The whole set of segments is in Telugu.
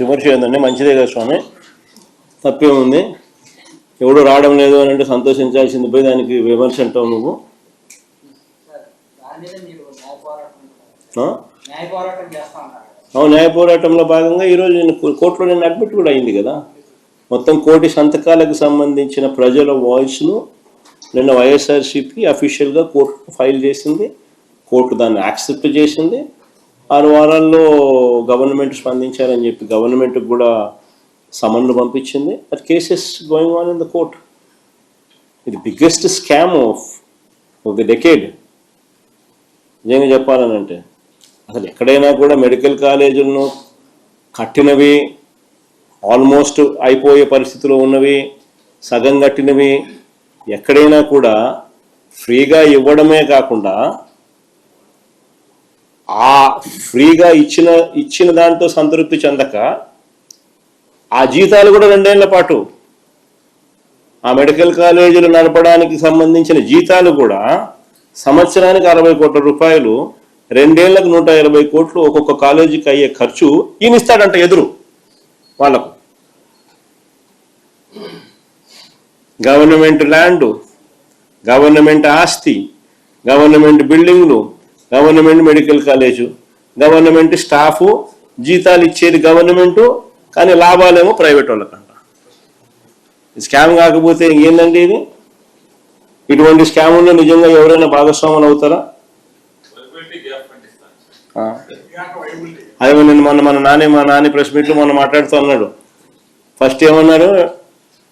విమర్శ ఏంటంటే మంచిదే కదా స్వామి? తప్పేముంది ఎవడు రావడం లేదు అని అంటే సంతోషించాల్సింది పోయి దానికి విమర్శ అంటావు నువ్వు. న్యాయ అవును న్యాయ పోరాటంలో భాగంగా ఈరోజు నేను కోర్టులో నేను అడ్మిట్ కూడా అయింది కదా. మొత్తం కోటి సంతకాలకు సంబంధించిన ప్రజల వాయిస్ను నిన్న వైఎస్ఆర్సీపీ అఫీషియల్గా కోర్టు ఫైల్ చేసింది. కోర్టు దాన్ని యాక్సెప్ట్ చేసింది. ఆరు వారాల్లో గవర్నమెంట్ స్పందించారని చెప్పి గవర్నమెంట్కి కూడా సమన్లు పంపించింది. At cases going on in the court ఇది biggest scam of of the decade నిజంగా చెప్పాలని అంటే అసలు ఎక్కడైనా కూడా మెడికల్ కాలేజీలను కట్టినవి ఆల్మోస్ట్ అయిపోయే పరిస్థితిలో ఉన్నవి సగం కట్టినవి ఎక్కడైనా కూడా ఫ్రీగా ఇవ్వడమే కాకుండా ఆ ఫ్రీగా ఇచ్చిన ఇచ్చిన దాంతో సంతృప్తి చెందక ఆ జీతాలు కూడా రెండేళ్ళ పాటు ఆ మెడికల్ కాలేజీలు నడపడానికి సంబంధించిన జీతాలు కూడా సంవత్సరానికి అరవై కోట్ల రూపాయలు రెండేళ్ళకు నూట ఇరవై కోట్లు ఒక్కొక్క కాలేజీకి అయ్యే ఖర్చు ఈయన ఎదురు వాళ్ళకు. గవర్నమెంట్ ల్యాండ్ గవర్నమెంట్ ఆస్తి గవర్నమెంట్ బిల్డింగ్లు government medical college government staff జీతాలు ఇచ్చేది గవర్నమెంటు కానీ లాభాలేమో ప్రైవేట్ వాళ్ళకంట. స్కామ్ కాకపోతే ఏందండి ఇది? ఇటువంటి స్కాముల్లో నిజంగా ఎవరైనా భాగస్వాములు అవుతారా? అదే నేను మొన్న మన నాని మా నాని ప్రెస్ మీట్లో మొన్న మాట్లాడుతూ అన్నాడు. ఫస్ట్ ఏమన్నారు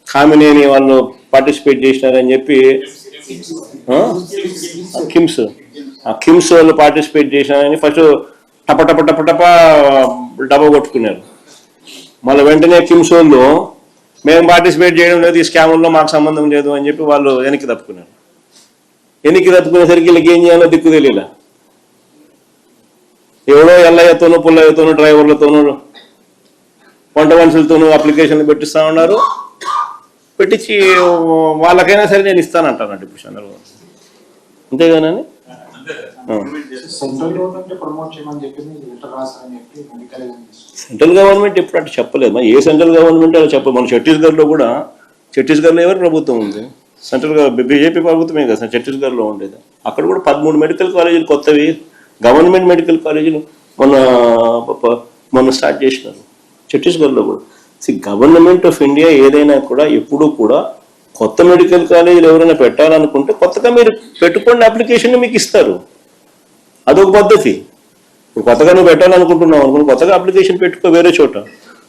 కామినేని వాళ్ళు పార్టిసిపేట్ చేసినారని చెప్పి కిమ్స్. కిమ్స్ వాళ్ళు పార్టిసిపేట్ చేసినారని ఫస్ట్ టప టప టప టప డబ్బా కొట్టుకున్నారు. మళ్ళీ వెంటనే కిమ్స్ వాళ్ళు మేము పార్టిసిపేట్ చేయడం లేదు ఈ స్కామ్లో మాకు సంబంధం లేదు అని చెప్పి వాళ్ళు వెనక్కి తప్పుకున్నారు. వెనక్కి తప్పుకునేసరికి వీళ్ళకి ఏం చేయాలో దిక్కు తెలియలే. ఎవడో ఎల్లయ్యతోనూ పుల్లయ్యతోనూ డ్రైవర్లతోనూ వంట మనుషులతోనూ అప్లికేషన్లు పెట్టిస్తా ఉన్నారు. పెట్టించి వాళ్ళకైనా సరే నేను ఇస్తానంటానంట ఇప్పుడు చంద్రబాబు. అంతేగానని సెంట్రల్ గవర్నమెంట్ ప్రమోట్ చేయమని చెప్పింది లెటర్ చెప్పి సెంట్రల్ గవర్నమెంట్ ఎప్పుడు అంటే చెప్పలేదు? ఏ సెంట్రల్ గవర్నమెంట్ అలా చెప్పదు మన ఛత్తీస్గఢ్లో కూడా ఛత్తీస్గఢ్లో ఎవరు ప్రభుత్వం ఉంది? సెంట్రల్ బీజేపీ ప్రభుత్వమే కదా ఛత్తీస్గఢ్లో ఉండేది. అక్కడ కూడా పదమూడు మెడికల్ కాలేజీలు కొత్తవి గవర్నమెంట్ మెడికల్ కాలేజీలు మొన్న మొన్న స్టార్ట్ చేసినారు ఛత్తీస్గఢ్లో కూడా. సి గవర్నమెంట్ ఆఫ్ ఇండియా ఏదైనా కూడా ఎప్పుడూ కూడా కొత్త మెడికల్ కాలేజీలు ఎవరైనా పెట్టాలనుకుంటే కొత్తగా మీరు పెట్టుకోండి అప్లికేషన్ మీకు ఇస్తారు. అదొక పద్ధతి. ఇప్పుడు కొత్తగా నువ్వు పెట్టాలనుకుంటున్నావు అనుకో కొత్తగా అప్లికేషన్ పెట్టుకో వేరే చోట.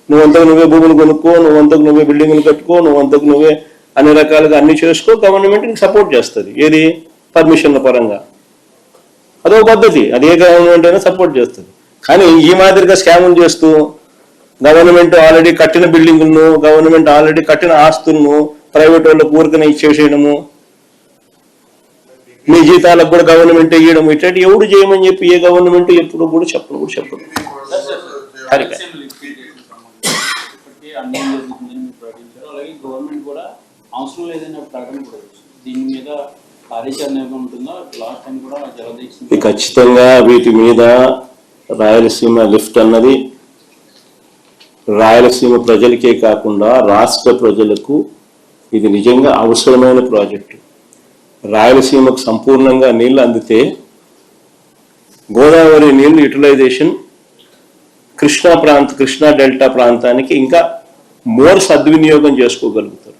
నువ్వు అంతకు నువ్వే భూములు కొనుక్కో నువ్వు అంతకు నువ్వే బిల్డింగ్లు కట్టుకో నువ్వు అంతకు నువ్వే అన్ని రకాలుగా అన్ని చేసుకో గవర్నమెంట్ నీకు సపోర్ట్ చేస్తుంది. ఏది? పర్మిషన్ల పరంగా. అదొక పద్ధతి. అది ఏ గవర్నమెంట్ అయినా సపోర్ట్ చేస్తుంది. కానీ ఈ మాదిరిగా స్కాములు చేస్తూ గవర్నమెంట్ ఆల్రెడీ కట్టిన బిల్డింగులను గవర్నమెంట్ ఆల్రెడీ కట్టిన ఆస్తులను ప్రైవేట్ వాళ్ళకు ఊరికనే ఇచ్చేసేయడము మీ జీతాలకు కూడా గవర్నమెంట్ ఇవ్వడం ఇట్లాంటి ఎవడు చేయమని చెప్పి ఏ గవర్నమెంట్ ఎప్పుడు కూడా చెప్పను కూడా చెప్పదు ఖచ్చితంగా వీటి మీద రాయలసీమ లిఫ్ట్ అన్నది. రాయలసీమ ప్రజలకే కాకుండా రాష్ట్ర ప్రజలకు ఇది నిజంగా అవసరమైన ప్రాజెక్టు. రాయలసీమకు సంపూర్ణంగా నీళ్ళు అందితే గోదావరి నీళ్ళు యూటిలైజేషన్ కృష్ణా ప్రాంత కృష్ణా డెల్టా ప్రాంతానికి ఇంకా మోర్ సద్వినియోగం చేసుకోగలుగుతారు.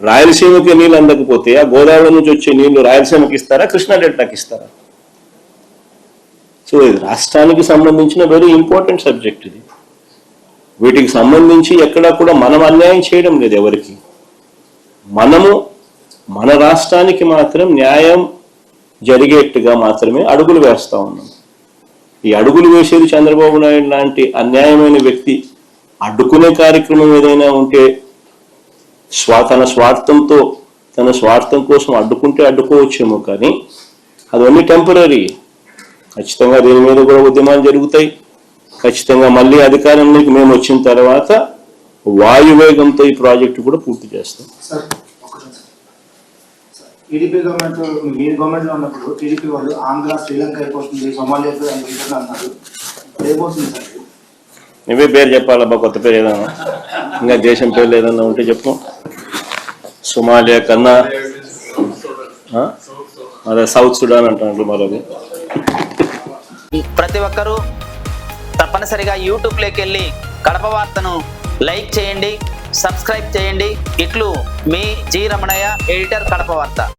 రాయలసీమకి నీళ్ళు అందకపోతే ఆ గోదావరి నుంచి వచ్చే నీళ్ళు రాయలసీమకి ఇస్తారా కృష్ణా డెల్టాకి ఇస్తారా? సో ఇది రాష్ట్రానికి సంబంధించిన వెరీ ఇంపార్టెంట్ సబ్జెక్ట్ ఇది. వీటికి సంబంధించి ఎక్కడా కూడా మనం అన్యాయం చేయడం లేదు ఎవరికి. మనము మన రాష్ట్రానికి మాత్రం న్యాయం జరిగేట్టుగా మాత్రమే అడుగులు వేస్తూ ఉన్నాం. ఈ అడుగులు వేసేది చంద్రబాబు నాయుడు లాంటి అన్యాయమైన వ్యక్తి అడ్డుకునే కార్యక్రమం ఏదైనా ఉంటే స్వా తన స్వార్థంతో తన స్వార్థం కోసం అడ్డుకుంటే అడ్డుకోవచ్చేమో కానీ అదన్నీ టెంపరీ ఖచ్చితంగా దీని మీద కూడా ఉద్యమాలు జరుగుతాయి. ఖచ్చితంగా మళ్ళీ అధికారంలోకి మేము వచ్చిన తర్వాత వాయువేగంతో ఈ ప్రాజెక్టు కూడా పూర్తి చేస్తాం సార్ ఒక్క నిమిషం. సార్, టీడీపీ గవర్నమెంట్ మీ గవర్నమెంట్లో ఉన్నప్పుడు టీడీపీ వాళ్ళు ఆంధ్ర శ్రీలంక అయిపోతుంది సోమాలియా అయిపోతుంది అన్నారు. ఇప్పుడు ఏమవుతుంది సార్? నువ్వే పేరు చెప్పాలబ్బా కొత్త పేరు ఏదైనా. ఇంకా దేశం పేర్లు ఏదైనా ఉంటే చెప్పు. సోమాలియా కన్నా ఆ? అదే సౌత్ సుడాన్ అంటారు మరొకటి ప్రతి ఒక్కరూ తప్పనిసరిగా యూట్యూబ్లోకి వెళ్ళి కడప వార్తను లైక్ చేయండి సబ్స్క్రైబ్ చేయండి. ఇట్లు మీ జి రమణయ్య ఎడిటర్ కడప వార్త.